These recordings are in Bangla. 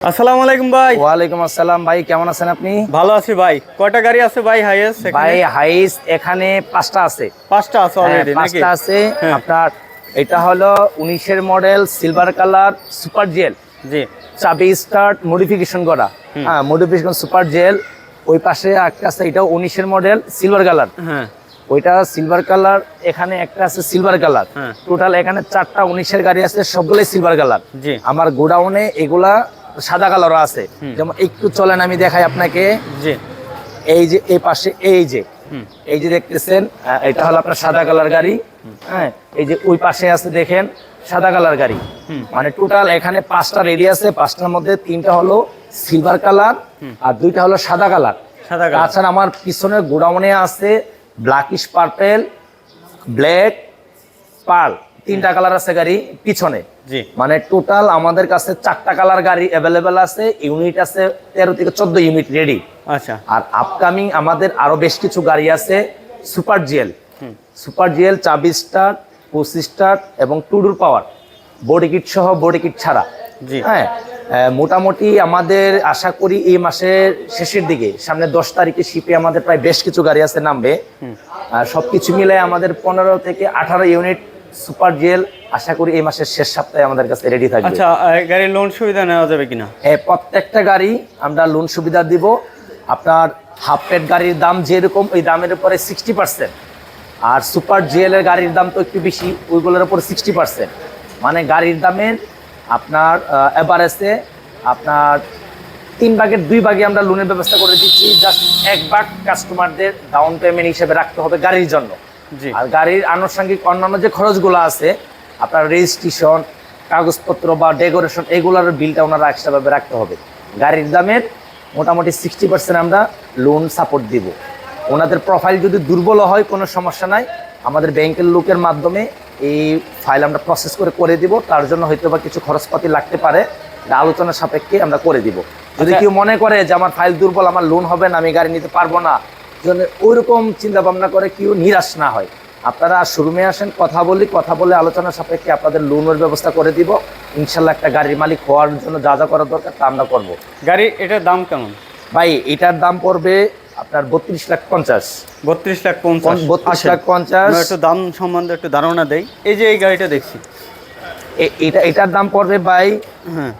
আসসালামু আলাইকুম ভাই। ওয়ালাইকুম আসসালাম ভাই কেমন আছেন আপনি? ভালো আছি ভাই। কয়টা গাড়ি আছে ভাই হাইয়েস্ট ভাই হাইস এখানে পাঁচটা আছে। পাঁচটা আছে হ্যাঁ, অলরেডি নাকি? পাঁচটা আছে। হ্যাঁ। আপনার এটা হলো উনিশের মডেল সিলভার কালার সুপার জেল জি। চাবি স্টার্ট মডিফিকেশন করা। হ্যাঁ মডিফিকেশন সুপার জেল ওই পাশে একটা আছে এটাও উনিশের মডেল সিলভার কালার হ্যাঁ। ওইটা সিলভার কালার এখানে একটা আছে সিলভার কালার হ্যাঁ। টোটাল এখানে চারটা উনিশের গাড়ি আছে সবগুলোই সিলভার কালার জি। আমার গোডাউনে এগুলা সাদা কালারও আছে। যেমন একটু চলেন আমি দেখাই আপনাকে। জি। এই যে এই পাশে এই যে। এই যে দেখতেছেন এটা হলো আপনার সাদা কালার গাড়ি। হ্যাঁ এই যে ওই পাশে আছে দেখেন সাদা কালার গাড়ি। মানে টোটাল এখানে পাঁচটা রেডি আছে পাঁচটার মধ্যে তিনটা হলো সিলভার কালার আর দুইটা হলো সাদা কালার সাদা কালার তাছাড়া আমার পিছনে গোডাউনে আছে ব্ল্যাকিশ পার্পেল ব্ল্যাক পার্ল তিনটা কালার আছে গাড়ি পিছনে। মানে টোটাল আমাদের কাছে চারটা কালার গাড়ি অ্যাভেলেবেল আছে ইউনিট আছে তেরো থেকে চোদ্দ ইউনিট রেডি আচ্ছা। আর আপকামিং আমাদের আরও বেশ কিছু গাড়ি আছে সুপার জিএল হুম। সুপার জিএল চাবি স্টার পঁচিশ স্টার এবং two door power body kit সহ বডি কিট ছাড়া। হ্যাঁ মোটামুটি আমাদের আশা করি এই মাসের শেষের দিকে সামনে দশ তারিখে শিপে আমাদের প্রায় বেশ কিছু গাড়ি আছে নামবে। আর সবকিছু মিলে আমাদের পনেরো থেকে আঠারো ইউনিট সুপার জিএল আশা করি এই মাসের শেষ সপ্তাহে আমাদের কাছে রেডি থাকবে। আচ্ছা গাড়ির লোন সুবিধা নেওয়া যাবে কিনা? হ্যাঁ প্রত্যেকটা গাড়ি আমরা লোন সুবিধা দিব। আপনার হাফ প্লেট গাড়ির দাম যেরকম ওই দামের উপরে সিক্সটি পার্সেন্ট আর সুপার জিএল এর গাড়ির দাম তো একটু বেশি ওইগুলোর উপর সিক্সটি পার্সেন্ট মানে গাড়ির দামের আপনার এভারেজে আপনার তিন ভাগের দুই ভাগে আমরা লোনের ব্যবস্থা করে দিচ্ছি। জাস্ট এক ভাগ কাস্টমারদের ডাউন পেমেন্ট হিসেবে রাখতে হবে গাড়ির জন্য। আর গাড়ির আনুষঙ্গিক অন্যান্য যে খরচগুলো আছে আপনার রেজিস্ট্রেশন কাগজপত্র বা ডেকোরেশন এগুলোর বিলটা ওনারা এক্সট্রাভাবে রাখতে হবে। গাড়ির দামের মোটামুটি সিক্সটি পার্সেন্ট আমরা লোন সাপোর্ট দিব। ওনাদের প্রোফাইল যদি দুর্বল হয় কোনো সমস্যা নাই। আমাদের ব্যাংকের লোকের মাধ্যমে এই ফাইল আমরা প্রসেস করে করে দিব। তার জন্য হয়তো বা কিছু খরচপাতি লাগতে পারে। আলোচনা সাপেক্ষে আমরা করে দিব। যদি আচ্ছা। কেউ মনে করে যে আমার ফাইল দুর্বল আমার লোন হবে না আমি গাড়ি নিতে পারব না জন্য ওইরকম চিন্তা ভাবনা করে কেউ নিরাশ না হয়। আপনারা শোরুমে আসেন কথা বলি কথা বলে আলোচনা সাপেক্ষে আপনাদের লোনের ব্যবস্থা করে দিব। ইনশাল্লাহ একটা গাড়ির মালিক হওয়ার জন্য যা যা করা দরকার তা আমরা করব। গাড়ি এটার দাম কেমন? ভাই এটার দাম পড়বে আপনার বত্রিশ লাখ পঞ্চাশ। বত্রিশ লাখ পঞ্চাশ। বত্রিশ লাখ পঞ্চাশ। একটু দাম সম্বন্ধে একটু ধারণা দেই। এই যে এই গাড়িটা দেখছি। এটা এটার দাম পড়বে ভাই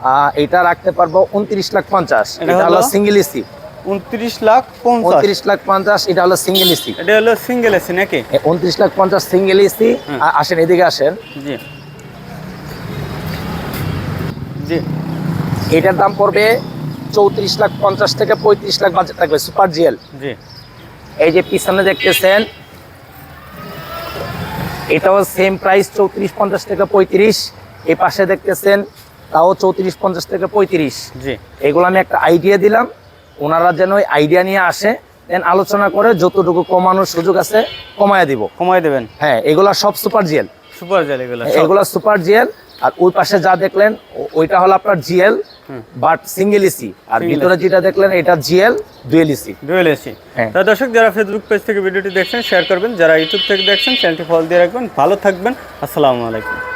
হ্যাঁ। এটা রাখতে পারব উনত্রিশ লাখ পঞ্চাশ। এটা হলো? সিঙ্গেল ইসি উনত্রিশ লাখ পঞ্চাশ। উনত্রিশ লাখ পঞ্চাশ এটা হলো সিঙ্গেল ইসি এটা হলো সিঙ্গেল এসি নাকি? উনত্রিশ লাখ পঞ্চাশ সিঙ্গেল হুম। আসেন এদিকে আসেন। জি। জি। এটার দাম পড়বে চৌত্রিশ লাখ পঞ্চাশ থেকে পঁয়ত্রিশ লাখ বাজেট থাকবে সুপার জিএল জি। এই যে পিছনে দেখতেছেন এটাও সেম প্রাইস চৌত্রিশ পঞ্চাশ থেকে পঁয়ত্রিশ। এই পাশে দেখতেছেন তাও চৌত্রিশ পঞ্চাশ থেকে পঁয়ত্রিশ। জি। এগুলো আমি একটা আইডিয়া দিলাম। ওনারা যেন ওই আইডিয়া নিয়ে আসে দেন আলোচনা করে যতটুকু কমানোর সুযোগ আছে কমায় দিব। কমাই দেবেন? হ্যাঁ এগুলা সব সুপার জিএল সুপার জাল এগুলো সব। এগুলা সুপার জিএল আর ওই পাশে যা দেখলেন ওইটা হলো আপনার জিএল। বাট সিঙ্গেল ইসি আর ভিতরে যেটা দেখলেন এটা GL dual AC dual AC হ্যাঁ। তা দর্শক যারা ফেসবুক পেজ থেকে ভিডিওটি দেখছেন শেয়ার করবেন। যারা ইউটিউব থেকে দেখছেন চ্যানেলটি ফলো দিয়ে রাখবেন। ভালো থাকবেন। আসসালামু আলাইকুম।